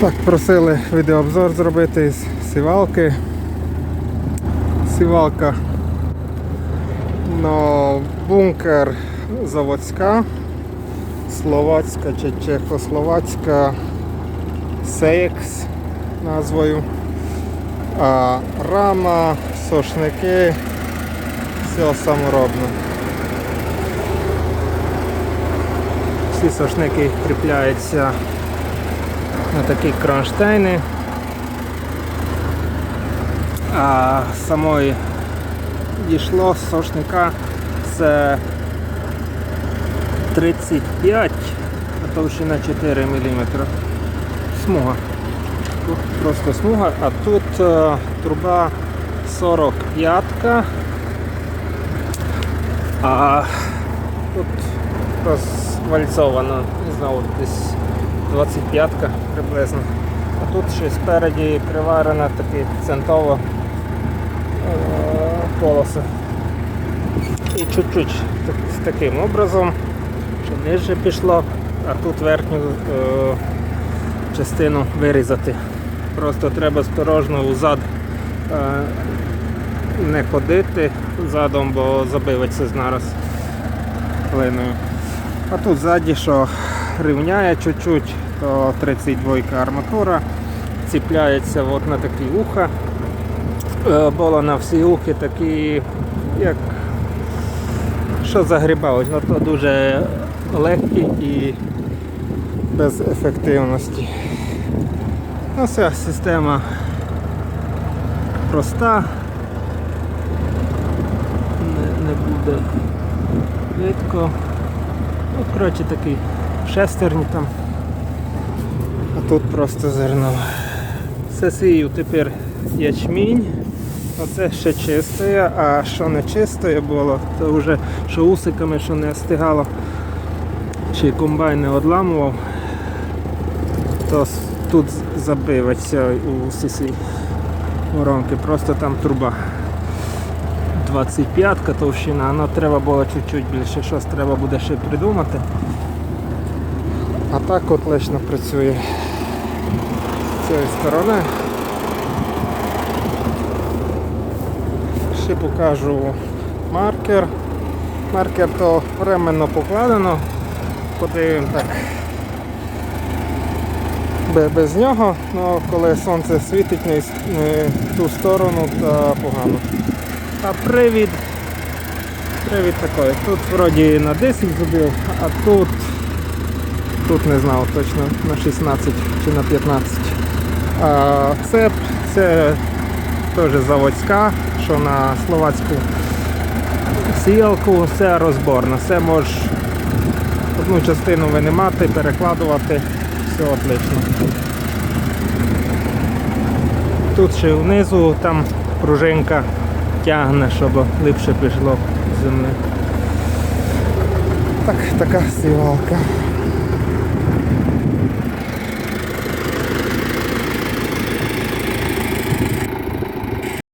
Так, просили відеообзор зробити з сівалки. Сівалка но бункер заводська, словацька чи чехословацька Сейкс назвою. А рама, сошники, все саморобно. Всі сошники кріпляються на такі кронштейни. А самої дійшло з сошника це 35, а товщина 4 мм. Смуга. Тут просто смуга, а тут е, труба 45, а тут розвальцовано, не знаю, десь 25 приблизно. А тут ще спереді приварена такі центово е. І чуть-чуть з таким образом, що нижче пішло, а тут верхню е, частину вирізати. Просто треба осторожно взад е, не ходити задом, бо забиветься зараз глиною. А тут ззаді, що рівняє чуть-чуть, то 32 арматура, ціпляється от на такі вуха. Е, Було на всі ухи такі, як що загрібають, ну то дуже легкі і без ефективності. Ну, вся система проста. Не, не буде видко. Ну, коротше такий шестерні там. А тут просто зерно. Все сію тепер ячмінь. Оце ще чистає, а що не чистає було, то вже що усиками, що не стигало, чи комбайн не одламував, то тут забиветься у всі воронки. Просто там труба 25 ка товщина, але треба було чуть-чуть більше, щось треба буде ще придумати. А так от лично працює з цієї сторони. Ще покажу маркер. Маркер то временно покладено. Подивимо так. Без нього, але коли сонце світить не, ту сторону, то погано. А привід. Привід такий. Тут вроді на 10 зубів, а тут тут не знав точно на 16 чи на 15. А цеп це теж заводська, що на словацьку сіялку, це розборна. Це можеш одну частину винимати, перекладувати, все отлично. Тут ще внизу там пружинка тягне, щоб липше пішло землі. Так, така сівалка.